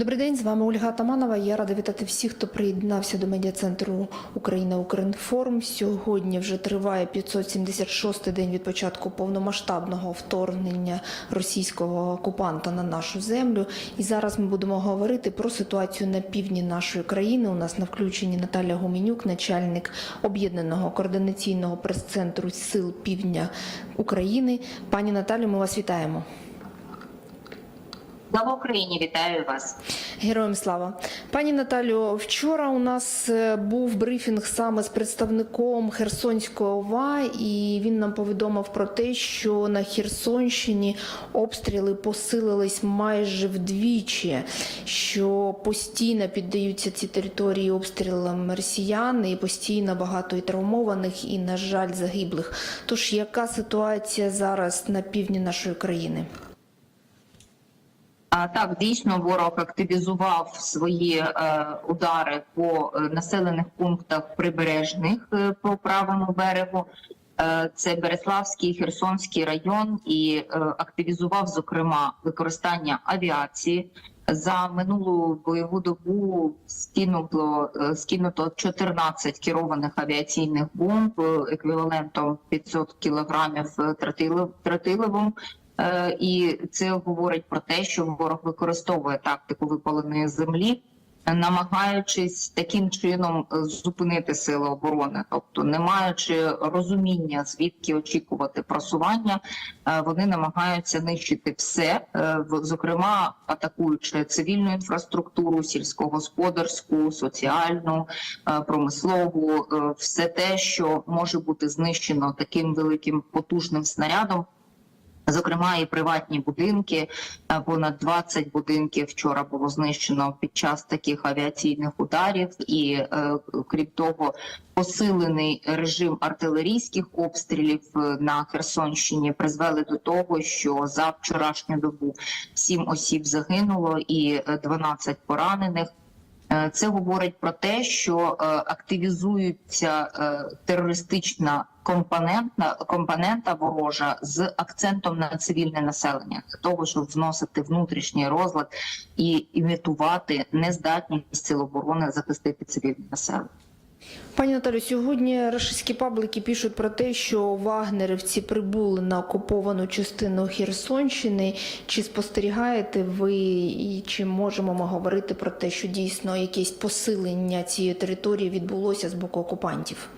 Добрий день, з вами Ольга Атаманова. Я рада вітати всіх, хто приєднався до медіа-центру Україна Укрінформ. Сьогодні вже триває 576-й день від початку повномасштабного вторгнення російського окупанта на нашу землю. І зараз ми будемо говорити про ситуацію на півдні нашої країни. У нас на включенні Наталя Гуменюк, начальник об'єднаного координаційного прес-центру сил Півдня України. Пані Наталю, ми вас вітаємо. Слава Україні, вітаю вас. Героям слава, пані Наталю. Вчора у нас е, був брифінг саме з представником Херсонської ОВА, і він нам повідомив про те, що на Херсонщині обстріли посилились майже вдвічі, що постійно піддаються ці території обстрілам росіян, і постійно багато і травмованих, і на жаль, загиблих. Тож яка ситуація зараз на півдні нашої країни? А так дійсно ворог активізував свої е, удари по е, населених пунктах прибережних е, по правому берегу. Це Береславський, Херсонський район, і активізував зокрема використання авіації. За минулу бойову добу скинуло скинуто 14 керованих авіаційних бомб еквівалентом 500 кілограмів. Е, І це говорить про те, що ворог використовує тактику випаленої землі, е, намагаючись таким чином е, зупинити сили оборони, тобто не маючи розуміння, звідки очікувати просування, е, вони намагаються нищити все, е, зокрема атакуючи цивільну інфраструктуру, сільськогосподарську, соціальну, е, промислову, е, все те, що може бути знищено таким великим потужним снарядом. Зокрема, і приватні будинки, е, понад 20 будинків вчора було знищено під час таких авіаційних ударів, і е, крім того, посилений режим артилерійських обстрілів е, на Херсонщині призвели до того, що за вчорашню добу 7 осіб загинуло і е, 12 поранених. Е, Це говорить про те, що е, активізується е, терористична компонентна компонента ворожа з акцентом на цивільне населення для того, щоб вносити внутрішній розлад і імітувати нездатність сил оборони захистити цивільне населення. Пані Наталю, сьогодні рашистські паблики пишуть про те, що вагнерівці прибули на окуповану частину Херсонщини. Чи спостерігаєте ви і чи можемо ми говорити про те, що дійсно якесь посилення цієї території відбулося з боку окупантів?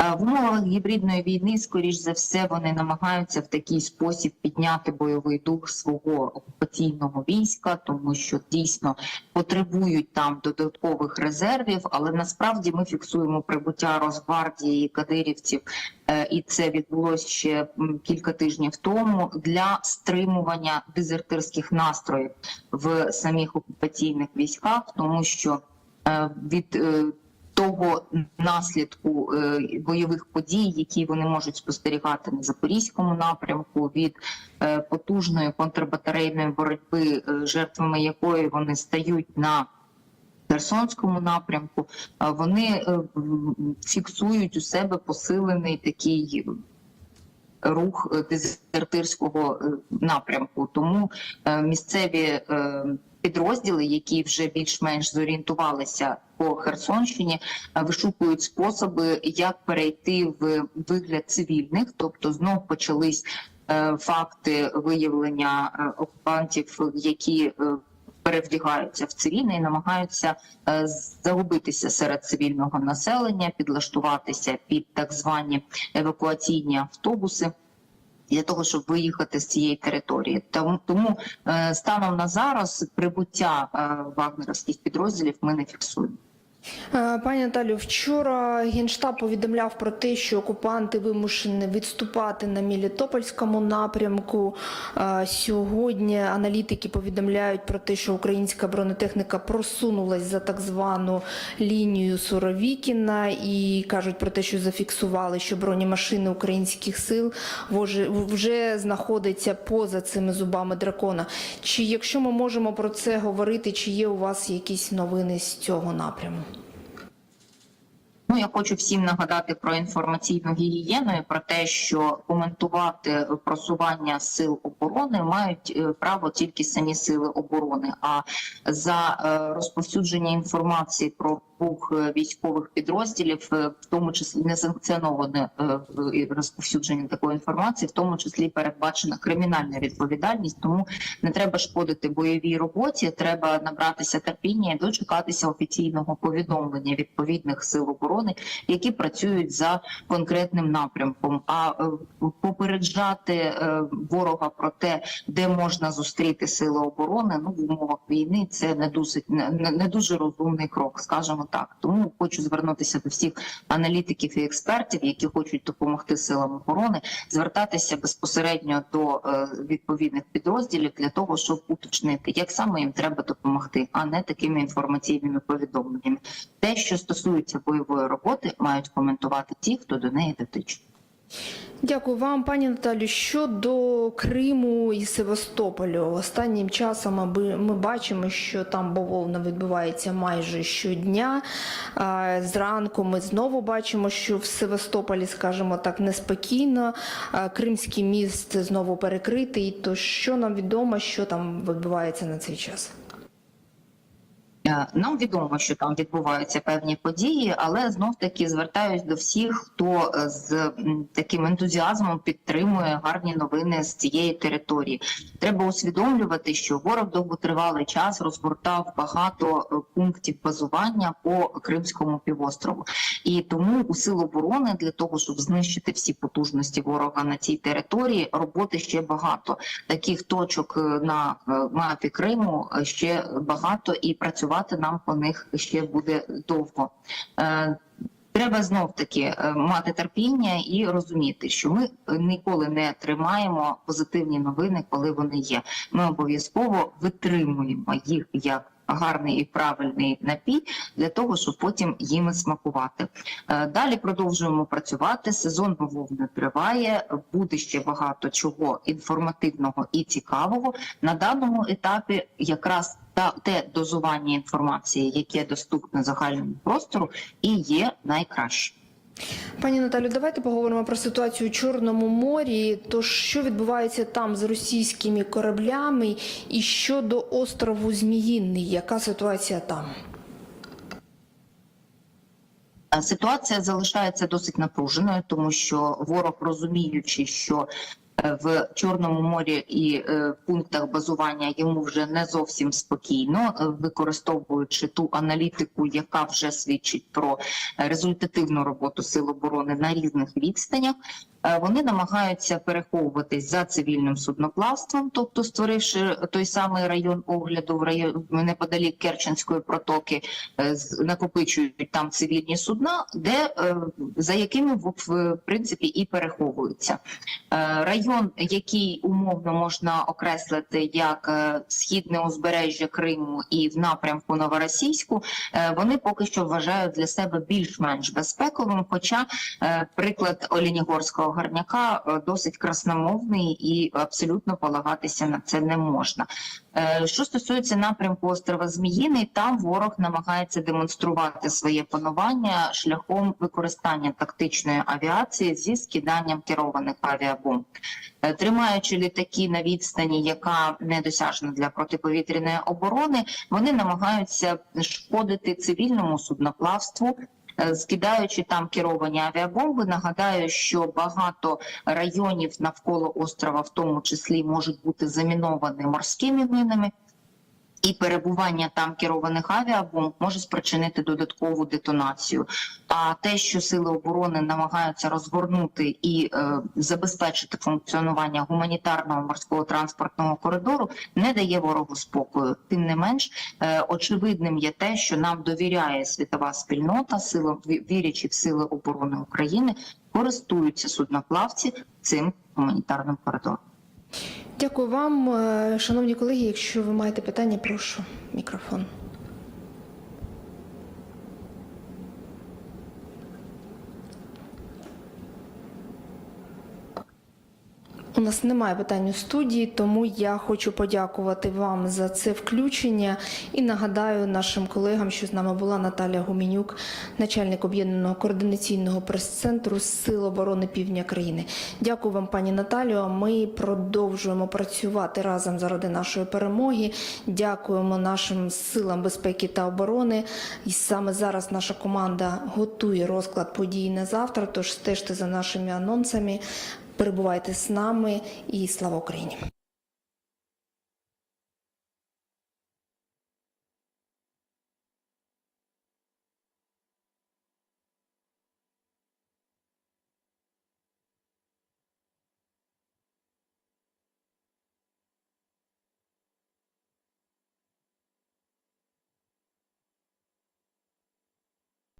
В умовах гібридної війни, скоріш за все, вони намагаються в такий спосіб підняти бойовий дух свого окупаційного війська, тому що дійсно потребують там додаткових резервів. Але насправді ми фіксуємо прибуття Росгвардії кадирівців, е, і це відбулося ще кілька тижнів тому для стримування дезертирських настроїв в самих окупаційних військах, тому що е, від е, того наслідку е, бойових подій, які вони можуть спостерігати на запорізькому напрямку, від е, потужної контрбатарейної боротьби, е, жертвами якої вони стають на Херсонському напрямку, вони фіксують у себе посилений такий рух дезертирського напрямку. Тому місцеві підрозділи, які вже більш-менш зорієнтувалися по Херсонщині, е, вишукують способи, як перейти в вигляд цивільних, тобто знов почались е, факти виявлення е, окупантів, які перевдягаються в цивільне і намагаються загубитися серед цивільного населення, підлаштуватися під так звані евакуаційні автобуси. Для того щоб виїхати з цієї території, тому е, станом на зараз прибуття вагнеровських вагнерівських підрозділів ми не фіксуємо. Е, Пані Наталю, вчора Генштаб повідомляв про те, що окупанти вимушені відступати на Мелітопольському напрямку. Е, Сьогодні аналітики повідомляють про те, що українська бронетехніка просунулась за так звану лінію Суровікіна і кажуть про те, що зафіксували, що бронемашини українських сил вже знаходяться поза цими зубами дракона. Чи якщо ми можемо про це говорити, чи є у вас якісь новини з цього напряму? Ну, я хочу всім нагадати про інформаційну гігієну і про те, що коментувати просування сил оборони мають е, право тільки самі сили оборони. А за е, розповсюдження інформації про рух е, військових підрозділів, е, в тому числі несанкціоноване е, розповсюдження такої інформації, в тому числі передбачена кримінальна відповідальність. Тому не треба шкодити бойовій роботі. Треба набратися терпіння і дочекатися офіційного повідомлення відповідних сил оборони, які працюють за конкретним напрямком. А попереджати ворога про те, де можна зустріти сили оборони, ну в умовах війни це не досить не не дуже розумний крок, скажімо так. Тому хочу звернутися до всіх аналітиків і експертів, які хочуть допомогти силам оборони, звертатися безпосередньо до е, відповідних підрозділів для того, щоб уточнити, як саме їм треба допомогти, а не такими інформаційними повідомленнями. Те, що стосується бойової роботи, мають коментувати ті, хто до неї дотичний. Дякую вам, пані Наталю. Щодо Криму і Севастополю, останнім часом аби- ми бачимо, що там бавовна відбувається майже щодня. Зранку ми знову бачимо, що в Севастополі, скажімо так, неспокійно. Кримський міст знову перекритий. То що нам відомо, що там відбувається на цей час? Е, Нам відомо, що там відбуваються певні події, але знов таки звертаюсь до всіх, хто е, з таким ентузіазмом підтримує гарні новини з цієї території. Треба усвідомлювати, що ворог довготривалий час розгортав багато е, пунктів базування по Кримському півострову, і тому у сил оборони для того, щоб знищити всі потужності ворога на цій території, роботи ще багато. Таких точок на мапі Криму ще багато, і працювати нам по них ще буде довго. Е, Треба знов таки е, мати терпіння і розуміти, що ми ніколи не тримаємо позитивні новини, коли вони є. Ми обов'язково витримуємо їх як гарний і правильний напій для того, щоб потім їм смакувати. Е, Далі продовжуємо працювати. Сезон бавовни триває. Буде ще багато чого інформативного і цікавого на даному етапі. Якраз та те дозування інформації, яке доступне загальному простору, і є найкраще. Пані Наталю, давайте поговоримо про ситуацію у Чорному морі. Тож що відбувається там з російськими кораблями, і щодо острову Зміїний, яка ситуація там? Ситуація залишається досить напруженою, тому що ворог, розуміючи, що в Чорному морі і е, пунктах базування йому вже не зовсім спокійно, е, використовуючи ту аналітику, яка вже свідчить про е, результативну роботу сил оборони на різних відстанях. е, Вони намагаються переховуватись за цивільним судноплавством, тобто створивши той самий район огляду в район неподалік Керченської протоки, е, накопичують там цивільні судна, де е, за якими в, в принципі і переховуються. Е, Район, який умовно можна окреслити як е, східне узбережжя Криму і в напрямку Новоросійську, е, вони поки що вважають для себе більш-менш безпековим. Хоча е, приклад Олінігорського гарняка досить красномовний і абсолютно полагатися на це не можна. Е, Що стосується напрямку острова Зміїний, там ворог намагається демонструвати своє панування шляхом використання тактичної авіації зі скиданням керованих авіабомб. Е, Тримаючи літаки на відстані, яка недосяжна для протиповітряної оборони, вони намагаються шкодити цивільному судноплавству. Е, Скидаючи там керовані авіабомби, нагадаю, що багато районів навколо острова, в тому числі, можуть бути заміновані морськими мінами. І перебування там керованих авіабомб може спричинити додаткову детонацію. А те, що сили оборони намагаються розгорнути і е, забезпечити функціонування гуманітарного морського транспортного коридору, не дає ворогу спокою. Тим не менш, е, очевидним є те, що нам довіряє світова спільнота, сила вірячи в сили оборони України, користуються судноплавці цим гуманітарним коридором. Дякую вам, Е, шановні колеги. Якщо ви маєте питання, прошу мікрофон. У нас немає питань у студії, тому я хочу подякувати вам за це включення і нагадаю нашим колегам, що з нами була Наталя Гуменюк, начальник об'єднаного координаційного прес-центру Сил оборони Півдня країни. Дякую вам, пані Наталію. Ми продовжуємо працювати разом заради нашої перемоги. Дякуємо нашим силам безпеки та оборони. І саме зараз наша команда готує розклад подій на завтра. Тож стежте за нашими анонсами. Перебувайте з нами і слава Україні.